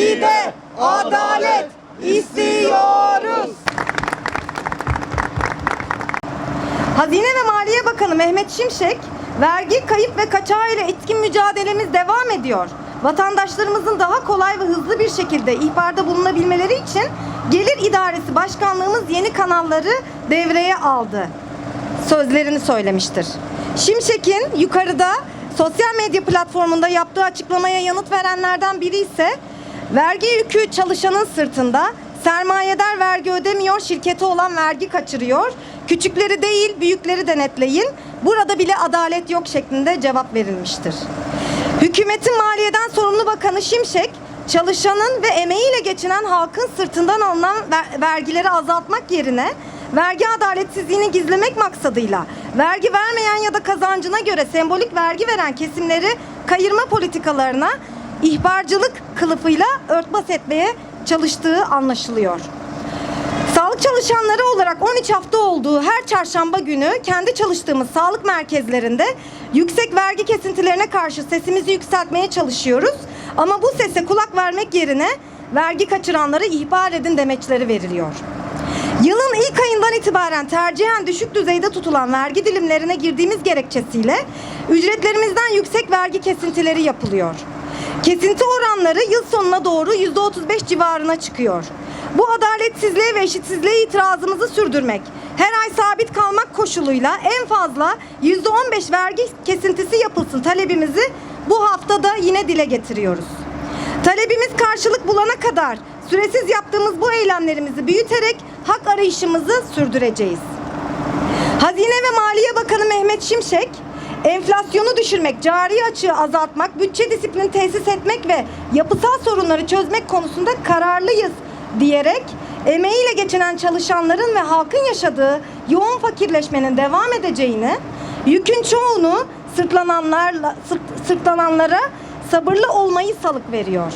Vergide adalet istiyoruz. Hazine ve Maliye Bakanı Mehmet Şimşek, vergi, kayıp ve kaçağı ile etkin mücadelemiz devam ediyor. Vatandaşlarımızın daha kolay ve hızlı bir şekilde ihbarda bulunabilmeleri için Gelir İdaresi Başkanlığımız yeni kanalları devreye aldı. Sözlerini söylemiştir. Şimşek'in yukarıda sosyal medya platformunda yaptığı açıklamaya yanıt verenlerden biri ise vergi yükü çalışanın sırtında sermayedar vergi ödemiyor, şirketi olan vergi kaçırıyor. Küçükleri değil, büyükleri denetleyin. Burada bile adalet yok şeklinde cevap verilmiştir. Hükümetin maliyeden sorumlu bakanı Şimşek, çalışanın ve emeğiyle geçinen halkın sırtından alınan ver- vergileri azaltmak yerine vergi adaletsizliğini gizlemek maksadıyla vergi vermeyen ya da kazancına göre sembolik vergi veren kesimleri kayırma politikalarına ihbarcılık kılıfıyla örtbas etmeye çalıştığı anlaşılıyor. Sağlık çalışanları olarak 13 hafta olduğu her çarşamba günü kendi çalıştığımız sağlık merkezlerinde yüksek vergi kesintilerine karşı sesimizi yükseltmeye çalışıyoruz. Ama bu sese kulak vermek yerine vergi kaçıranları ihbar edin demeçleri veriliyor. Yılın ilk ayından itibaren tercihen düşük düzeyde tutulan vergi dilimlerine girdiğimiz gerekçesiyle ücretlerimizden yüksek vergi kesintileri yapılıyor. Kesinti oranları yıl sonuna doğru %35 civarına çıkıyor. Bu adaletsizliğe ve eşitsizliğe itirazımızı sürdürmek, her ay sabit kalmak koşuluyla en fazla %15 vergi kesintisi yapılsın talebimizi bu hafta da yine dile getiriyoruz. Talebimiz karşılık bulana kadar süresiz yaptığımız bu eylemlerimizi büyüterek hak arayışımızı sürdüreceğiz. Hazine ve Maliye Bakanı Mehmet Şimşek, enflasyonu düşürmek, cari açığı azaltmak, bütçe disiplini tesis etmek ve yapısal sorunları çözmek konusunda kararlıyız diyerek emeğiyle geçinen çalışanların ve halkın yaşadığı yoğun fakirleşmenin devam edeceğini, yükün çoğunu sırtlananlarla sırt- sırtlananlara sabırlı olmayı salık veriyor.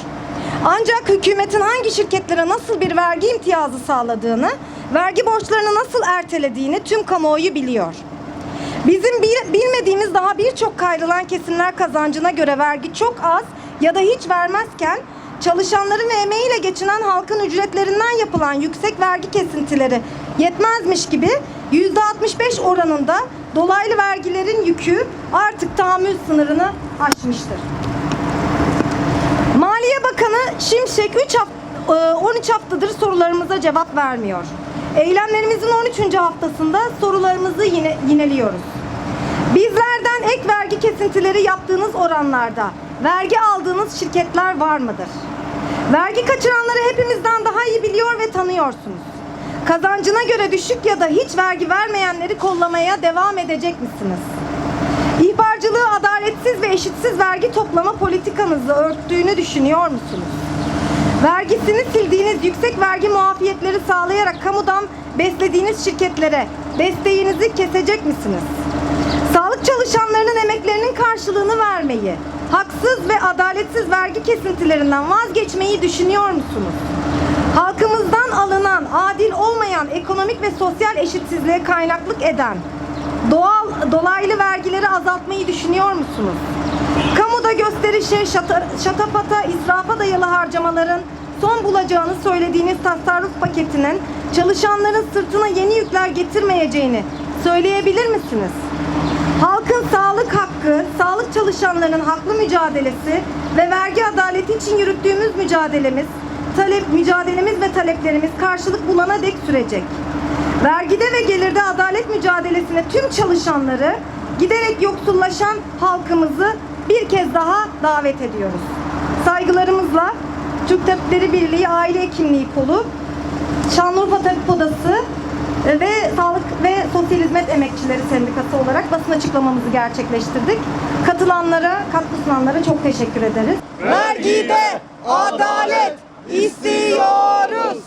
Ancak hükümetin hangi şirketlere nasıl bir vergi imtiyazı sağladığını, vergi borçlarını nasıl ertelediğini tüm kamuoyu biliyor. Bizim bil- bilmediğimiz daha birçok kayrılan kesimler kazancına göre vergi çok az ya da hiç vermezken çalışanların ve emeğiyle geçinen halkın ücretlerinden yapılan yüksek vergi kesintileri yetmezmiş gibi %65 oranında dolaylı vergilerin yükü artık tahammül sınırını aşmıştır. Maliye Bakanı Şimşek 3 hafta, 13 haftadır sorularımıza cevap vermiyor. Eylemlerimizin 13. haftasında sorularımızı yine yineliyoruz. Bizlerden ek vergi kesintileri yaptığınız oranlarda vergi aldığınız şirketler var mıdır? Vergi kaçıranları hepimizden daha iyi biliyor ve tanıyorsunuz. Kazancına göre düşük ya da hiç vergi vermeyenleri kollamaya devam edecek misiniz? İhbarcılığı adaletsiz ve eşitsiz vergi toplama politikanızı örttüğünü düşünüyor musunuz? Vergisini sildiğiniz yüksek vergi muafiyetleri sağlayarak kamudan beslediğiniz şirketlere desteğinizi kesecek misiniz? Sağlık çalışanlarının emeklerinin karşılığını vermeyi, haksız ve adaletsiz vergi kesintilerinden vazgeçmeyi düşünüyor musunuz? Halkımızdan alınan adil olmayan ekonomik ve sosyal eşitsizliğe kaynaklık eden doğal dolaylı vergileri azaltmayı düşünüyor musunuz? Kamuda gösterişe, şata, şatafata, israfa dayalı harcamaların son bulacağını söylediğiniz tasarruf paketinin çalışanların sırtına yeni yükler getirmeyeceğini söyleyebilir misiniz? Halkın sağlık hakkı, sağlık çalışanlarının haklı mücadelesi ve vergi adaleti için yürüttüğümüz mücadelemiz, talep mücadelemiz ve taleplerimiz karşılık bulana dek sürecek. Vergide ve gelirde adalet mücadelesine tüm çalışanları, giderek yoksullaşan halkımızı bir kez daha davet ediyoruz. Saygılarımızla Türk Tabipleri Birliği Aile Hekimliği Kolu, Şanlıurfa Tabip Odası e, ve Sağlık ve Sosyal Hizmet Emekçileri Sendikası olarak basın açıklamamızı gerçekleştirdik. Katılanlara, katkı sunanlara çok teşekkür ederiz. Vergide adalet istiyoruz.